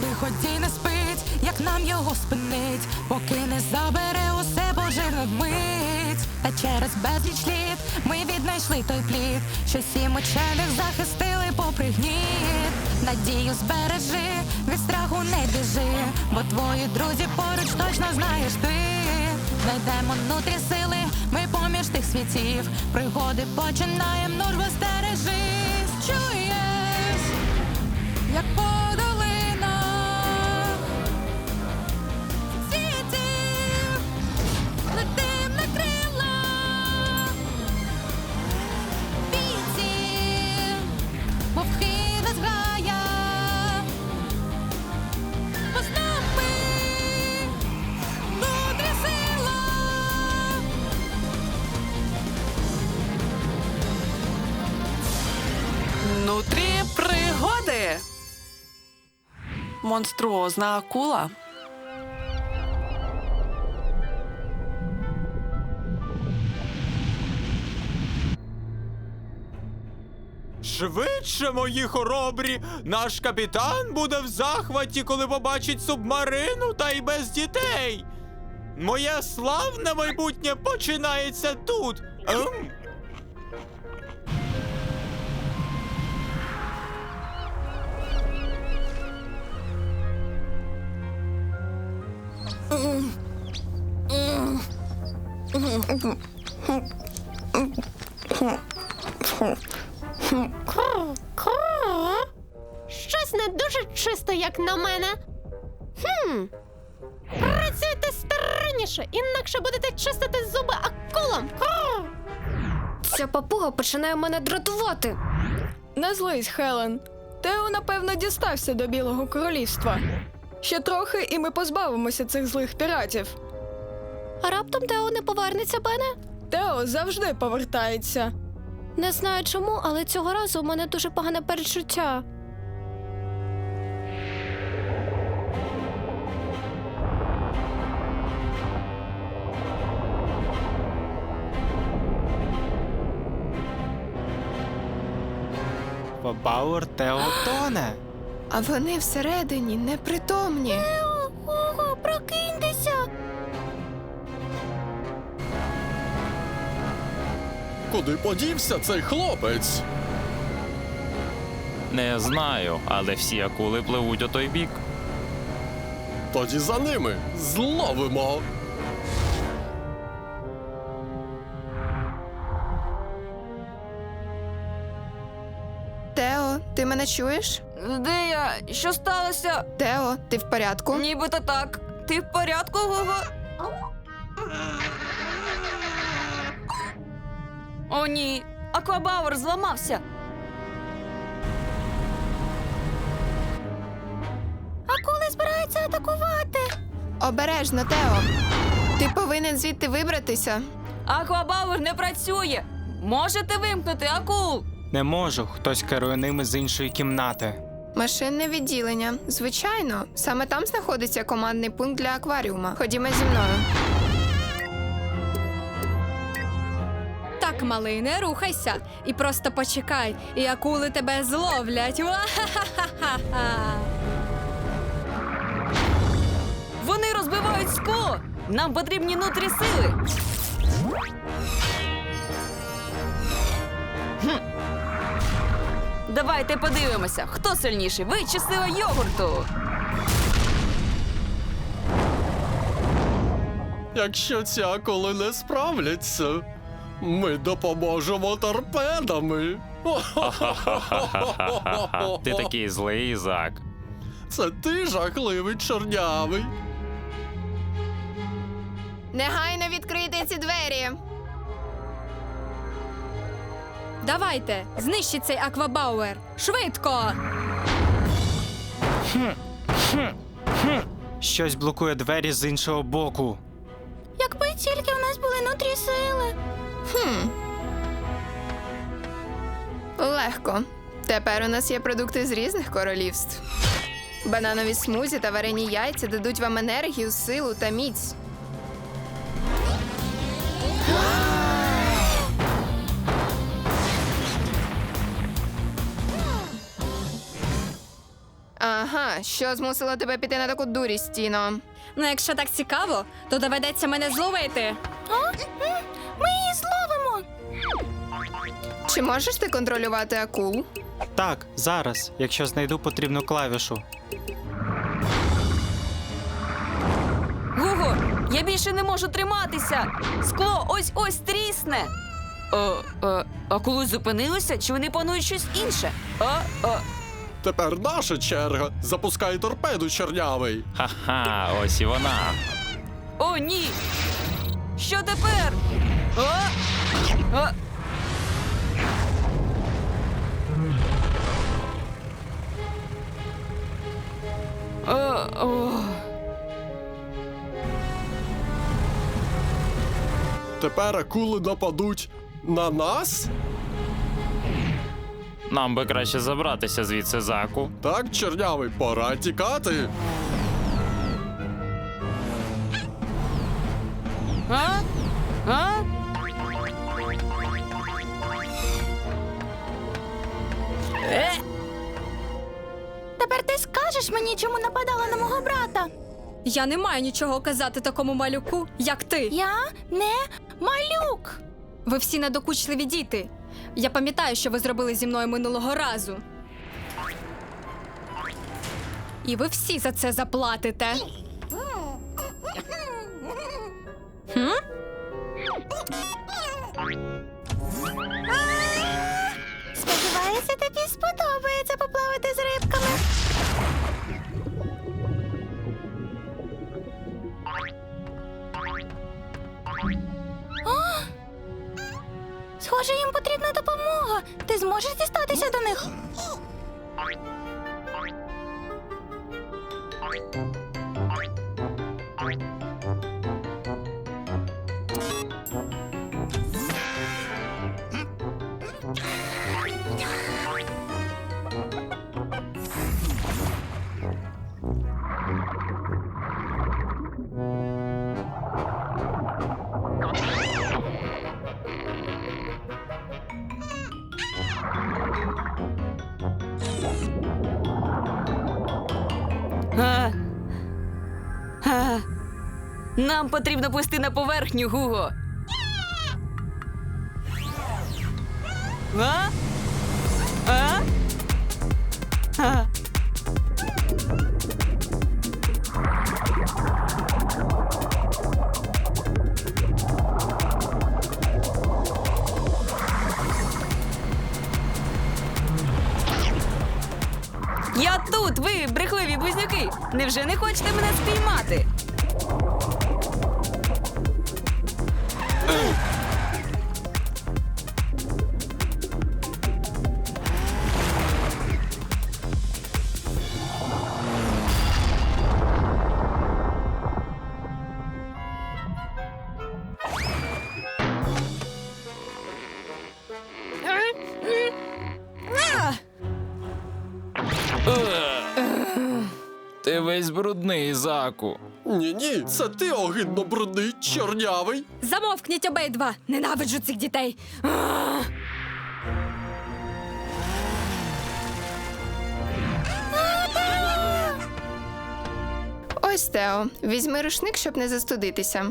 Виході не спить, як нам його спинить, поки не забере усе божевне вмить. Та через безліч літ ми віднайшли той плід, що сім учених захистили попри гніт. Надію збережи, від страху не біжи, бо твої друзі поруч точно знаєш ти. Знайдемо внутрі сили, ми поміж тих світів. Пригоди починаєм, нужбо стережись, чуєш, як Монструозна акула. Швидше, мої хоробрі, наш капітан буде в захваті, коли побачить субмарину та й без дітей. Моє славне майбутнє починається тут. Ем? Щось не дуже чисто, як на мене. Хм. Працюйте старанніше, інакше будете чистити зуби акулам. Ця папуга починає мене дратувати. Не злись, Хелен. Тео, напевно, дістався до Білого королівства. Ще трохи, і ми позбавимося цих злих піратів. А раптом Тео не повернеться, Бене? Тео завжди повертається. Не знаю чому, але цього разу у мене дуже погане перечуття. Бауер Теотоне. А вони всередині непритомні. Ого, прокиньтеся! Куди подівся цей хлопець? Не знаю, але всі акули пливуть у той бік. Тоді за ними зловимо. Мене чуєш? Де я? Що сталося? Тео, ти в порядку? Нібито так. Ти в порядку, Гого? О, ні. Аквабауер зламався. Акули збираються атакувати. Обережно, Тео. Ти повинен звідти вибратися. Аквабауер не працює. Можете вимкнути акул? Не можу, хтось керує ними з іншої кімнати. Машинне відділення. Звичайно, саме там знаходиться командний пункт для акваріума. Ходімо зі мною. Так, малий, не рухайся і просто почекай, і акули тебе зловлять. Ва-ха-ха-ха-ха. Вони розбивають скло. Нам потрібні нутрі сили. Давайте подивимося, хто сильніший, ви чи сила йогурту? Якщо ці акули не справляться, ми допоможемо торпедами. Ти такий злий, Зак. Це ти жахливий чорнявий. Негайно відкрийте ці двері. Давайте, знищіть цей аквабауер. Швидко! Щось блокує двері з іншого боку. Якби тільки в нас були нутрі сили. Хм. Легко. Тепер у нас є продукти з різних королівств. Бананові смузі та варені яйця дадуть вам енергію, силу та міць. Ага, що змусило тебе піти на таку дурість, Тіно? Ну, якщо так цікаво, то доведеться мене зловити. Ми її зловимо. Чи можеш ти контролювати акул? Так, зараз, якщо знайду потрібну клавішу. Гуго, я більше не можу триматися. Скло ось ось трісне. Е, е, а коли зупинилися, чи вони планують щось інше? А, а, Тепер наша черга. Запускай торпеду, чорнявий. Ха-ха, ось і вона. О, ні! Що тепер? А? А? А, о. Тепер акули нападуть на нас? Нам би краще забратися звідси заку. Так, чорнявий, пора тікати. А? А? Е? Тепер ти скажеш мені, чому нападала на мого брата. Я не маю нічого казати такому малюку, як ти. Я не малюк. Ви всі недокучливі діти. Я пам'ятаю, що ви зробили зі мною минулого разу. І ви всі за це заплатите. Хм? Схоже, їм потрібна допомога. Ти зможеш дістатися до них? Нам потрібно плисти на поверхню, Гуго. А? А? А? Я тут, ви, брехливі близнюки. Невже не хочете мене спіймати? Весь брудний, заку. Ні, ні, це ти огидно брудний, чорнявий. Замовкніть обидва! Ненавиджу цих дітей! Ось Тео, візьми рушник, щоб не застудитися.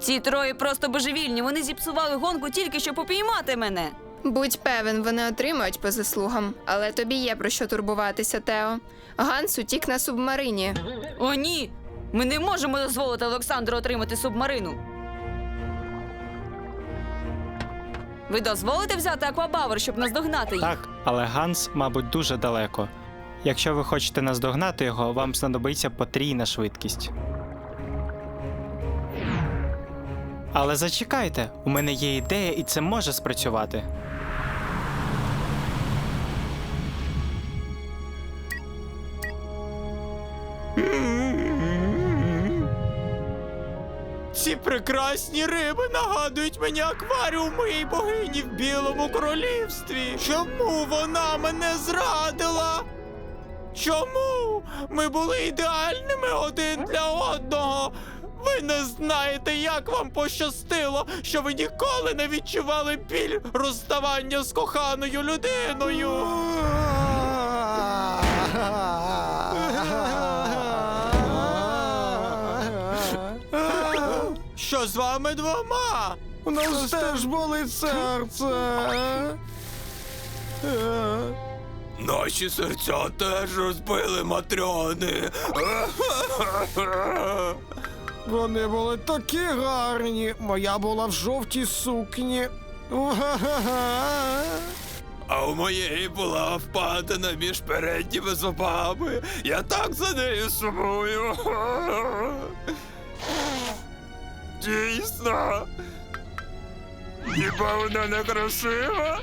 Ці троє просто божевільні. Вони зіпсували гонку тільки щоб попіймати мене. Будь певен, вони отримають по заслугам, але тобі є про що турбуватися, Тео. Ганс утік на субмарині. О, ні! Ми не можемо дозволити Олександру отримати субмарину. Ви дозволите взяти аквабавер, щоб наздогнати їх? Так, але Ганс, мабуть, дуже далеко. Якщо ви хочете наздогнати його, вам знадобиться потрійна швидкість. Але зачекайте, у мене є ідея, і це може спрацювати. Прекрасні риби нагадують мені акваріум моєї богині в білому королівстві. Чому вона мене зрадила? Чому? Ми були ідеальними один для одного. Ви не знаєте, як вам пощастило, що ви ніколи не відчували біль розставання з коханою людиною. Що з вами двома? У нас теж болить серце. Наші серця теж розбили матрьони. Вони були такі гарні. Моя була в жовтій сукні. А у моєї була впадена між передніми зубами. Я так за нею сумую. Дійсно. Хіба вона не красива?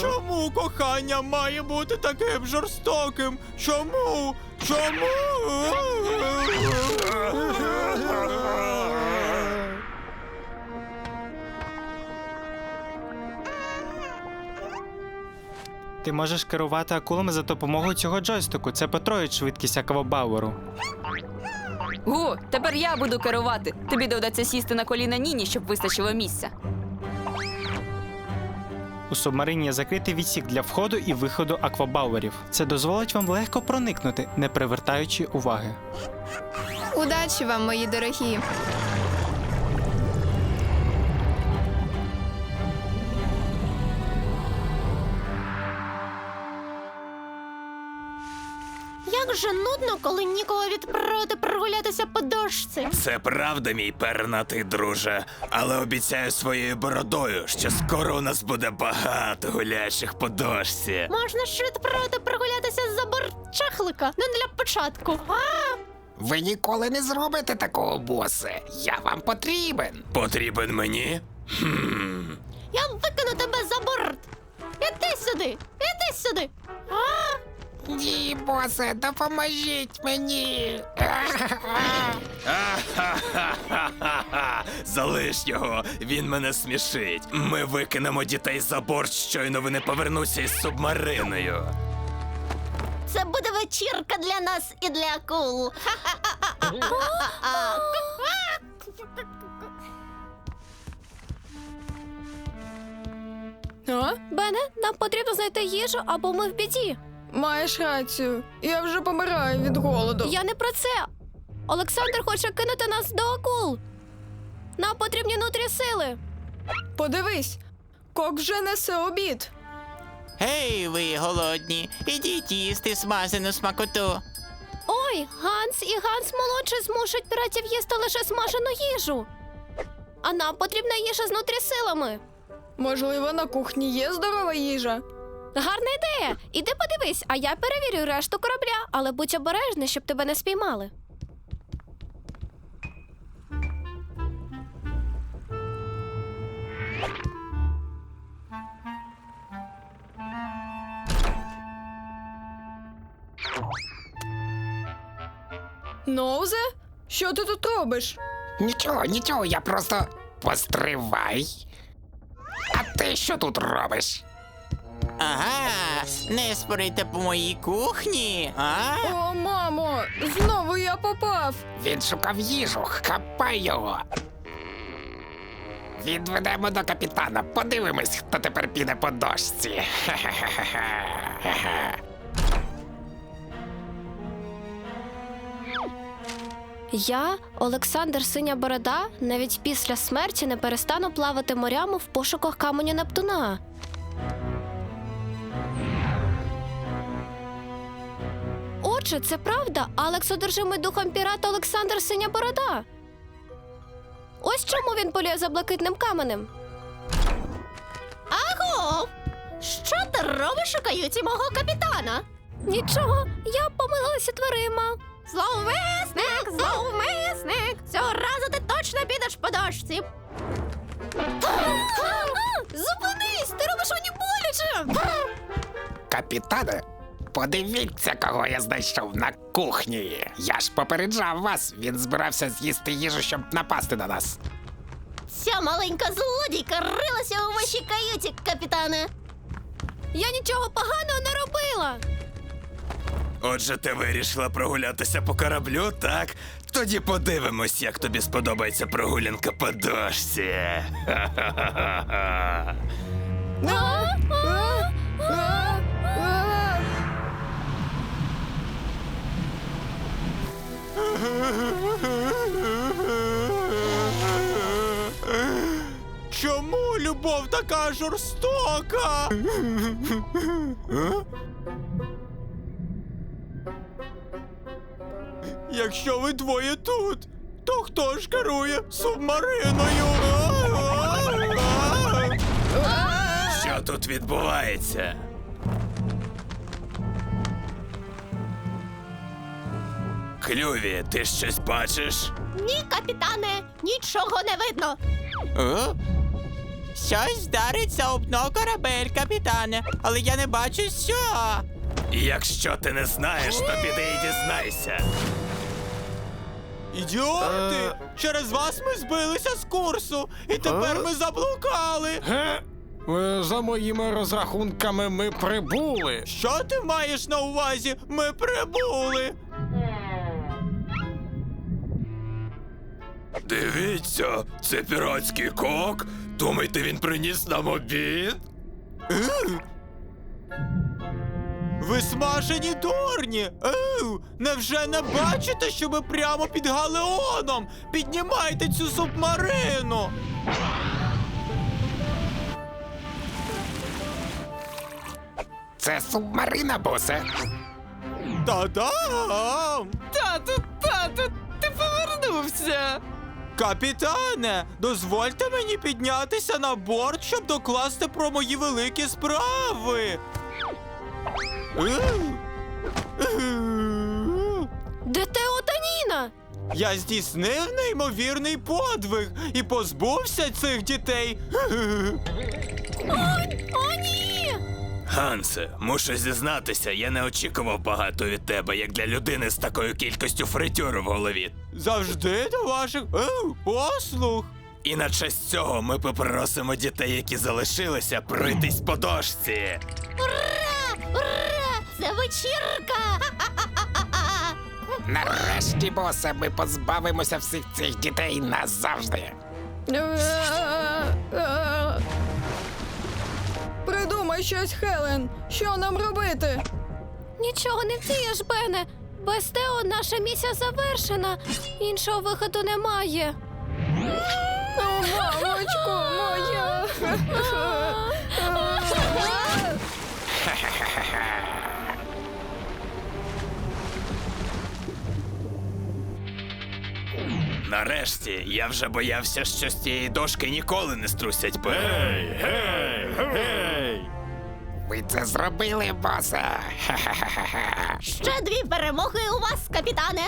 Чому кохання має бути таким жорстоким? Чому? Чому? Ти можеш керувати акулами за допомогою цього джойстику. Це потроїть швидкість аквабауеру. Гу, тепер я буду керувати. Тобі доведеться сісти на коліна Ніні, щоб вистачило місця. У субмарині є закритий відсік для входу і виходу аквабауерів. Це дозволить вам легко проникнути, не привертаючи уваги. Удачі вам, мої дорогі. Як же нудно, коли нікого відправити прогулятися по дошці. Це правда, мій пернатий друже, але обіцяю своєю бородою, що скоро у нас буде багато гуляючих по дошці. Можна ж відправити прогулятися за борт чахлика, не для початку. А? Ви ніколи не зробите такого, босе. Я вам потрібен. Потрібен мені? Хм. Я викину тебе за борт. Іди сюди, іди сюди. А? Ні, босе, допоможіть мені. Ха-ха-ха-ха-ха. Залиш його, він мене смішить. Ми викинемо дітей за борт, щойно вони повернуться із субмариною. Це буде вечірка для нас і для акул. А? Бене, нам потрібно знайти їжу, або ми в біді. Маєш рацію. Я вже помираю від голоду. Я не про це. Олександр хоче кинути нас до акул. Нам потрібні нутрі сили. Подивись, кок вже несе обід. Гей, ви голодні, ідіть їсти смажену смакоту. Ой, Ганс і Ганс молодший змушують піратів їсти лише смажену їжу. А нам потрібна їжа з нутрісилами. Можливо, на кухні є здорова їжа. Гарна ідея. Іди подивись, а я перевірю решту корабля, але будь обережний, щоб тебе не спіймали. Ноузе? Що ти тут робиш? Нічого, нічого, я просто постривай. А ти що тут робиш? Ага, не спорите по моїй кухні, а? О, мамо, знову я попав. Він шукав їжу, хапай його. Відведемо до капітана. Подивимось, хто тепер піде по дошці. Хе-хе-хе-хе. Я, Олександр Синя Борода, навіть після смерті не перестану плавати морями в пошуках каменю Нептуна. Отже, це правда. Алекс одержимий духом пірата Олександр Синя Борода. Ось чому він полює за блакитним каменем. Аго! Що ти робиш у каюті мого капітана? Нічого, я помилилася дверима. Зловмисник! Зловмисник! Цього разу ти точно підеш по дошці. Зупинись! Ти робиш мені боляче! Капітане, подивіться, кого я знайшов на кухні. Я ж попереджав вас. Він збирався з'їсти їжу, щоб напасти на нас. Ця маленька злодійка рилася у вашій каюті, капітане. Я нічого поганого не робила. Отже, ти вирішила прогулятися по кораблю, так? Тоді подивимось, як тобі сподобається прогулянка по дошці. Ха-ха-ха-ха. Чому любов така жорстока? Якщо ви двоє тут, то хто ж керує субмариною? Що тут відбувається? Клюві, ти щось бачиш? Ні, капітане, нічого не видно. О? Щось вдариться об дно корабель, капітане, але я не бачу що. Якщо ти не знаєш, то піди і дізнайся. Ідіоти! Через вас ми збилися з курсу, і тепер ми заблукали. Ге? Е, За моїми розрахунками ми прибули. Що ти маєш на увазі? Ми прибули. Дивіться, це піратський кок. Думаєте, він приніс нам обід? Ви смажені дурні! Еу, невже не бачите, що ми прямо під галеоном? Піднімайте цю субмарину! Це субмарина, босе. Та-дам! Тату, тату, ти повернувся. Капітане, дозвольте мені піднятися на борт, щоб докласти про мої великі справи. Де Тео та Я здійснив неймовірний подвиг і позбувся цих дітей. О, ні! Гансе, мушу зізнатися, я не очікував багато від тебе, як для людини з такою кількістю фритюру в голові. Завжди до ваших Еу, послуг. І на честь цього ми попросимо дітей, які залишилися, пройтись по дошці. Ура! Ура! Це вечірка! Нарешті, босе, ми позбавимося всіх цих дітей назавжди. Придумай щось, Хелен. Що нам робити? Нічого не вдієш, Бене. Без Тео наша місія завершена. Іншого виходу немає. О, мамочку, моя. Нарешті я вже боявся, що з цієї дошки ніколи не струсять. Гей, гей, гей! Ви це зробили, босе. Ще дві перемоги у вас, капітане.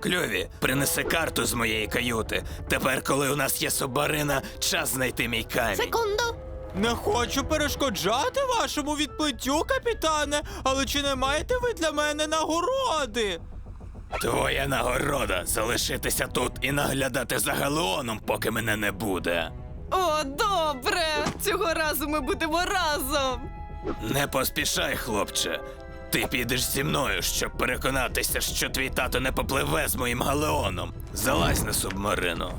Кльові, принеси карту з моєї каюти. Тепер, коли у нас є субарина, час знайти мій камінь. Секунду. Не хочу перешкоджати вашому відплиттю, капітане, але чи не маєте ви для мене нагороди? Твоя нагорода залишитися тут і наглядати за галеоном, поки мене не буде. О, добре! Цього разу ми будемо разом. Не поспішай, хлопче. Ти підеш зі мною, щоб переконатися, що твій тато не попливе з моїм галеоном. Залазь на субмарину.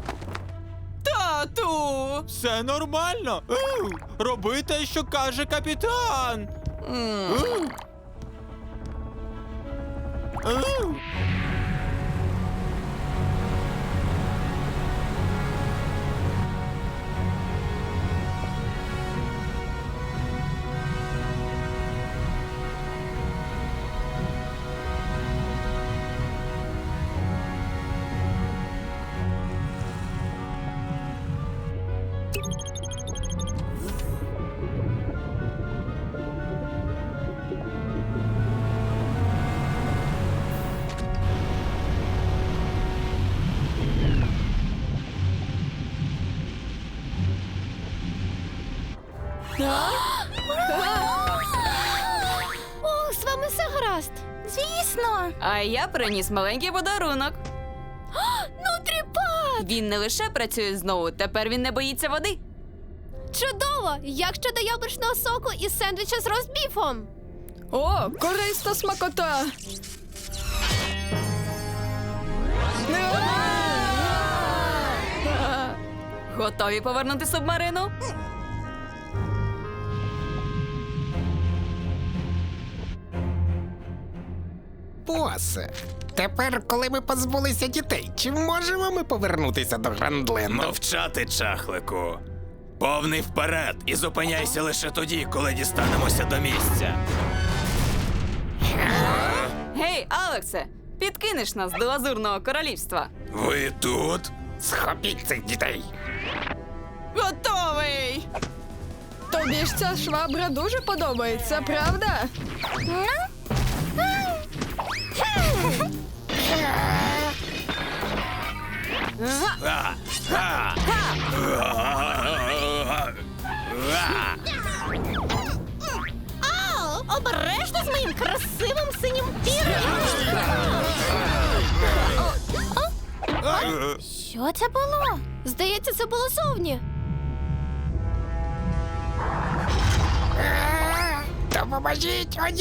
Тату! Все нормально. Роби те, що каже капітан. Еу. Uh! Звісно. А я приніс маленький подарунок. Нутріпад! Він не лише працює знову, тепер він не боїться води. Чудово! Як щодо яблучного соку і сендвіча з розбіфом? О, корисна смакота. Готові повернути субмарину? Босе, тепер, коли ми позбулися дітей, чи можемо ми повернутися до Грандленду? Мовчати, чахлику. Повний вперед і зупиняйся лише тоді, коли дістанемося до місця. Гей, Алексе, підкинеш нас до Лазурного королівства. Ви тут? Схопіть цих дітей! Готовий! Тобі ж ця швабра дуже подобається, правда? А. Ау, обережно з моїм красивим синім пір'ям! Що це було? Здається, це було зовні. Допоможіть, о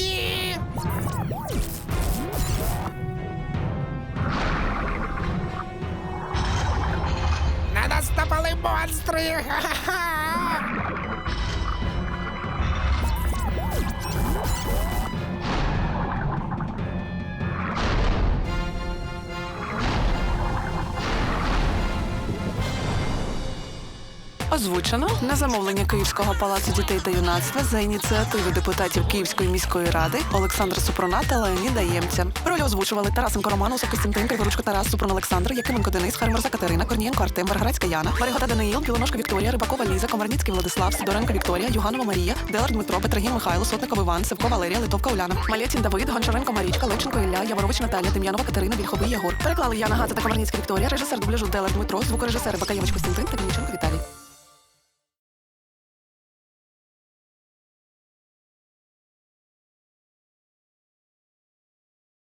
монстри! Ха-ха-ха! Озвучено на замовлення Київського палацу дітей та юнацтва за ініціативи депутатів Київської міської ради Олександра Супруна та Леоніда Ємця. Ролі озвучували Тарасенко Роман, Усов Костянтин, Криворучко Тарас, Супрун Олександр, Якименко Денис, Харморза Катерина, Корнієнко Артем, Варградська Яна, Варігота Даниїл, Білоножко Вікторія, Рибакова Ліза, Комарніцький Владислав, Сидоренко Вікторія, Юганова Марія, Делар Дмитро, Петрогін Михайло, Сотников Іван, Севко Валерія, Литовка Уляна, Малєтін Давид, Гончаренко Марічка, Левченко Ілля, Яворович Наталя, Дем'янова Катерина, Вільховий Єгор. Переклали Яна Газа та Комарніцький Вікторія, режисер дубляжу Делар Дмитро, звукорежисер Бакаєвич Костянтин та Віталій.